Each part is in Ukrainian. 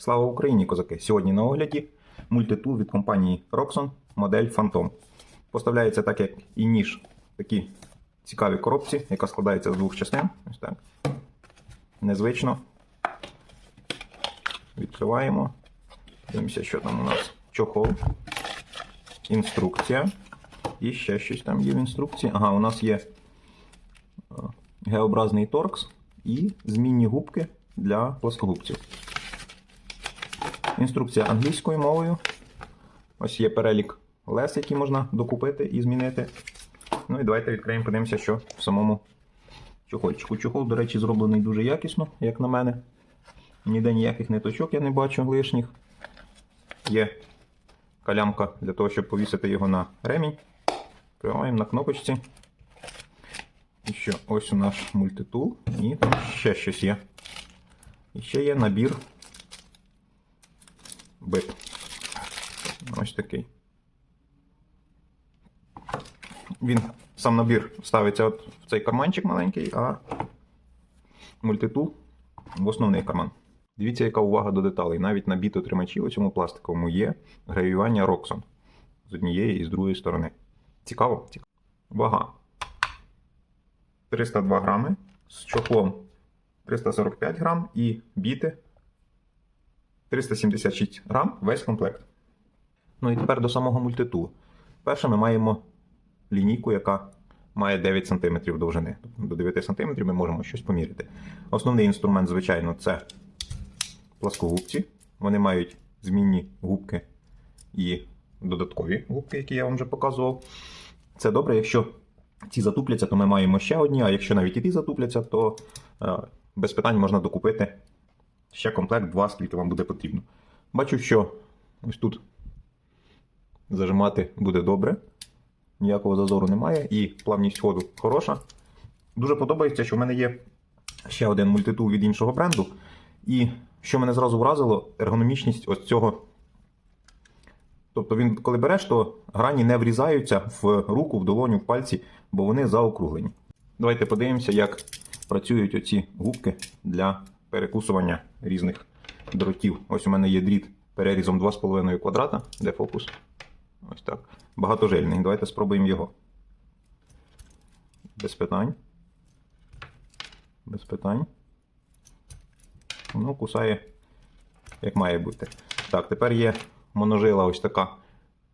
Слава Україні, козаки! Сьогодні на огляді мультитул від компанії Roxon модель Phantom. Поставляється так, як і ніж, такі цікаві коробці, яка складається з двох частин. Ось так. Незвично. Відкриваємо. Дивимося, що там у нас. Чохол. Інструкція. І ще щось там є в інструкції. Ага, у нас є е, Г-образний торкс і змінні губки для плоскогубців. Інструкція англійською мовою. Ось є перелік лес, які можна докупити і змінити. Ну і давайте відкриємо, подивимося, що в самому чохольчику. Чохол, до речі, зроблений дуже якісно, як на мене. Ніде ніяких ниточок я не бачу лишніх. Є калямка для того, щоб повісити його на ремінь. Відкриваємо на кнопочці. І що, ось у наш мультитул. І там ще щось є. І ще є набір бит. Ось такий. Він сам набір ставиться от в цей карманчик маленький, а мультитул в основний карман. Дивіться, яка увага до деталей. Навіть на бітотримачі у цьому пластиковому є гравіювання Roxon з однієї і з другої сторони. Цікаво? Цікаво. Вага. 302 грами з чохлом 345 грам і біти 376 грам весь комплект. Ну і тепер до самого мультитулу. Перше ми маємо лінійку, яка має 9 см довжини. Тобто До 9 см ми можемо щось поміряти. Основний інструмент, звичайно, це пласкогубці. Вони мають змінні губки і додаткові губки, які я вам вже показував. Це добре, якщо ці затупляться, то ми маємо ще одні, а якщо навіть і ті затупляться, то е, без питань можна докупити ще комплект 2, скільки вам буде потрібно. Бачу, що ось тут зажимати буде добре, ніякого зазору немає, і плавність ходу хороша. Дуже подобається, що в мене є ще один мультитул від іншого бренду. І що мене зразу вразило, ергономічність ось цього. Тобто він, коли береш, то грані не врізаються в руку, в долоню, в пальці, бо вони заокруглені. Давайте подивимося, як працюють оці губки для перекусування різних дротів. Ось у мене є дріт перерізом 2,5 квадрата, де фокус. Ось так. Багатожильний. Давайте спробуємо його. Без питань. Без питань. Ну, кусає, як має бути. Так, тепер є моножила ось така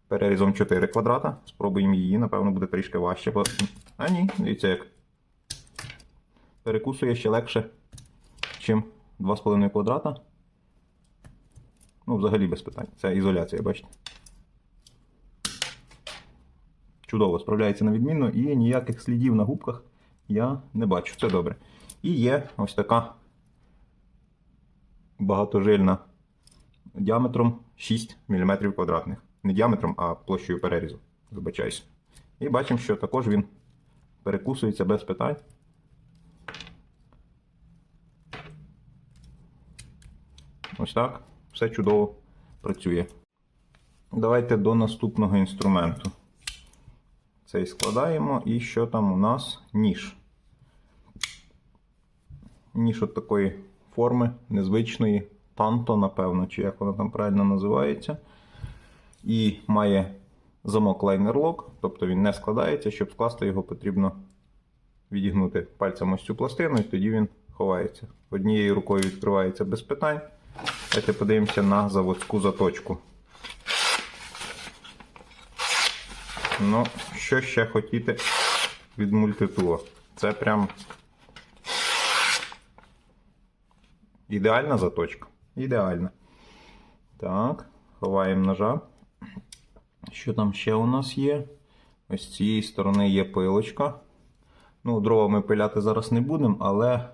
перерізом 4 квадрата. Спробуємо її, напевно, буде трішки важче. Бо... А ні, дивіться як. Перекусує ще легше, чим 2,5 квадрата. Ну, взагалі без питань. Це ізоляція, бачите? Чудово, справляється на відмінно і ніяких слідів на губках я не бачу. Це добре. І є ось така багатожильна діаметром 6 мм квадратних. Не діаметром, а площею перерізу. Вибачаюсь. І бачимо, що також він перекусується без питань. Ось так. Все чудово працює. Давайте до наступного інструменту. Цей складаємо, і що там у нас? Ніж. Ніж от такої форми, незвичної, танто, напевно, чи як вона там правильно називається. І має замок лайнер-лок, тобто він не складається. Щоб скласти його, потрібно відігнути пальцем ось цю пластину, і тоді він ховається. Однією рукою відкривається без питань. Давайте подивимося на заводську заточку. Ну, що ще хотіти від мультитула? Це прям ідеальна заточка. Ідеальна. Так, ховаємо ножа. Що там ще у нас є? Ось з цієї сторони є пилочка. Ну, дрова ми пиляти зараз не будемо, але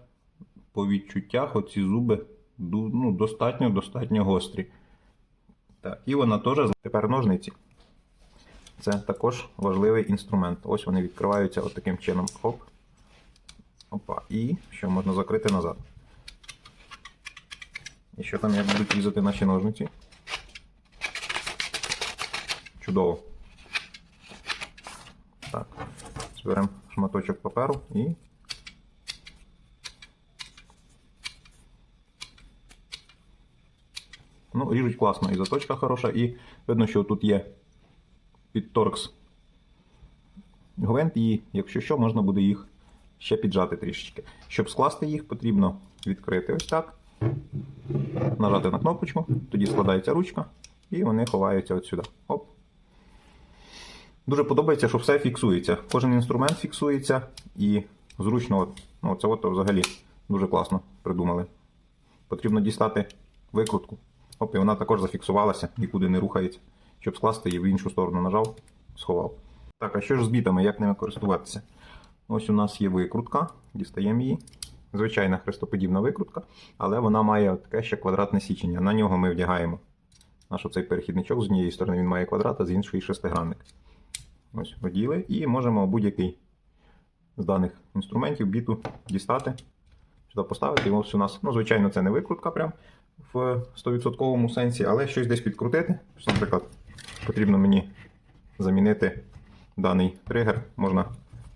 по відчуттях оці зуби ну, достатньо достатньо гострі. Так, і вона теж. Тепер ножниці. Це також важливий інструмент. Ось вони відкриваються от чином. Оп. Опа. І що можна закрити назад. І що там як будуть різати наші ножниці? Чудово. Так. Зберемо шматочок паперу і. Ріжуть класно, і заточка хороша, і видно, що тут є під торкс гвинт, і якщо що, можна буде їх ще піджати трішечки. Щоб скласти їх, потрібно відкрити ось так, нажати на кнопочку, тоді складається ручка, і вони ховаються от сюди. Оп. Дуже подобається, що все фіксується. Кожен інструмент фіксується і зручно, от, ну, це от взагалі дуже класно придумали. Потрібно дістати викрутку. Оп, і вона також зафіксувалася, нікуди не рухається. Щоб скласти її в іншу сторону нажав, сховав. Так, а що ж з бітами, як ними користуватися? Ось у нас є викрутка, дістаємо її. Звичайна хрестоподібна викрутка, але вона має таке ще квадратне січення. На нього ми вдягаємо наш оцей перехідничок. З однієї сторони він має квадрат, а з іншої шестигранник. Ось оділи і можемо будь-який з даних інструментів біту дістати, сюди поставити. І ось у нас, ну, звичайно, це не викрутка прям в 100% сенсі, але щось десь підкрутити. Наприклад, потрібно мені замінити даний тригер, можна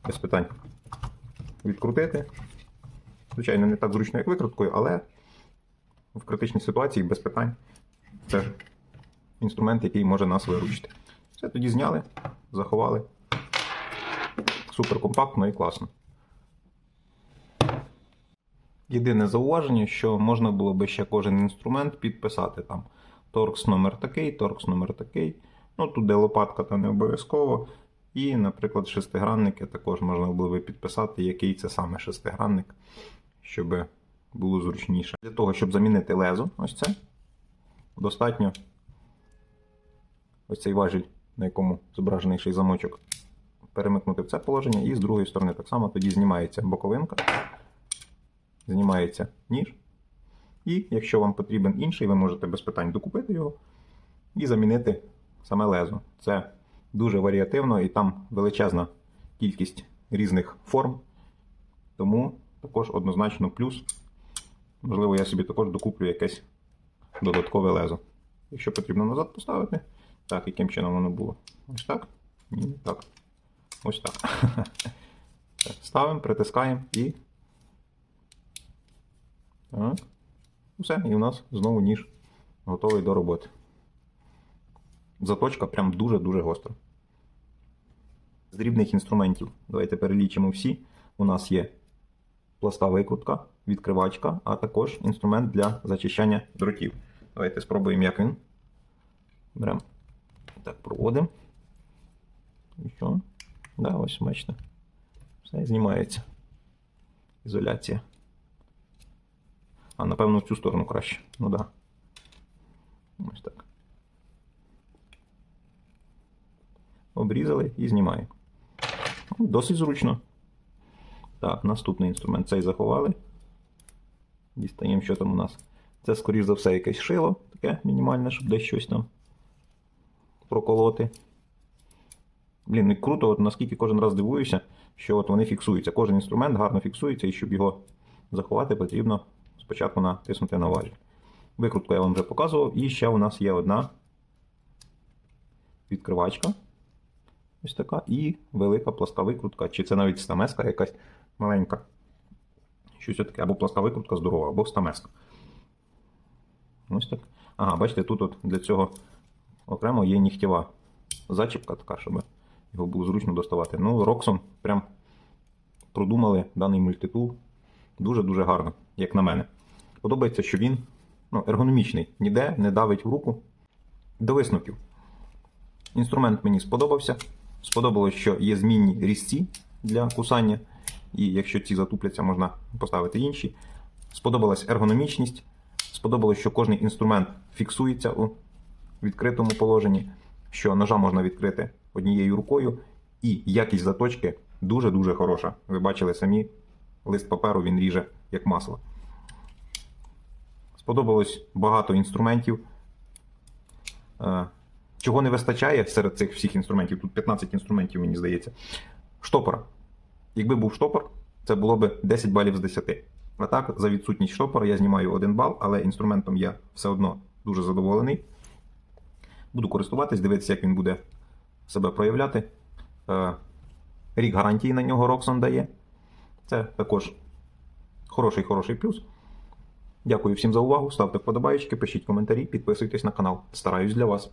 без питань відкрутити. Звичайно, не так зручно, як викруткою, але в критичній ситуації без питань це інструмент, який може нас виручити. Все тоді зняли, заховали. Супер компактно і класно. Єдине зауваження, що можна було би ще кожен інструмент підписати там торкс номер такий, торкс номер такий. Ну тут де лопатка, то не обов'язково. І, наприклад, шестигранники також можна було би підписати, який це саме шестигранник, щоб було зручніше. Для того, щоб замінити лезо, ось це, достатньо ось цей важіль, на якому зображений ще замочок, перемикнути в це положення, і з другої сторони так само тоді знімається боковинка, знімається ніж. І якщо вам потрібен інший, ви можете без питань докупити його і замінити саме лезо. Це дуже варіативно і там величезна кількість різних форм. Тому також однозначно плюс. Можливо, я собі також докуплю якесь додаткове лезо. Якщо потрібно назад поставити. Так, яким чином воно було? Ось так? Ні, так. Ось так. Ставимо, притискаємо і. Все, і у нас знову ніж готовий до роботи. Заточка прям дуже-дуже гостра. З дрібних інструментів. Давайте перелічимо всі. У нас є пласка викрутка, відкривачка, а також інструмент для зачищання дротів. Давайте спробуємо, як він. Беремо. Так, проводимо. І що? Да, ось бачите. Все знімається. Ізоляція. А, напевно, в цю сторону краще. Ну. Да. Ось так. Обрізали і знімаємо. Ну, Досить зручно. Так, наступний інструмент. Цей заховали. Дістаємо, що там у нас. Це, скоріш за все, якесь шило, таке мінімальне, щоб десь щось там проколоти. Блін, і круто, от наскільки кожен раз дивуюся, що от вони фіксуються. Кожен інструмент гарно фіксується, і щоб його заховати, потрібно спочатку натиснути на важіль. Викрутку я вам вже показував. І ще у нас є одна відкривачка. Ось така. І велика пласка викрутка. Чи це навіть стамеска якась маленька. Щось таке, або пласка викрутка здорова, або стамеска. Ось так. Ага, бачите, тут от для цього окремо є нігтєва зачіпка така, щоб його було зручно доставати. Ну, Роксон прям продумали даний мультитул дуже-дуже гарно, як на мене. Подобається, що він ну, ергономічний, ніде не давить в руку. До висновків. Інструмент мені сподобався. Сподобалось, що є змінні різці для кусання, і якщо ці затупляться, можна поставити інші. Сподобалась ергономічність. Сподобалось, що кожний інструмент фіксується у відкритому положенні, що ножа можна відкрити однією рукою, і якість заточки дуже-дуже хороша. Ви бачили самі, лист паперу він ріже як масло. Сподобалось багато інструментів. Е, Чого не вистачає серед цих всіх інструментів, тут 15 інструментів, мені здається. Штопора. Якби був штопор, це було б 10 балів з 10. А так, за відсутність штопора я знімаю 1 бал, але інструментом я все одно дуже задоволений. Буду користуватись, дивитися, як він буде себе проявляти. Е, Рік гарантії на нього Roxxon дає. Це також хороший хороший плюс. Дякую всім за увагу. Ставте вподобайки, пишіть коментарі, підписуйтесь на канал. Стараюсь для вас.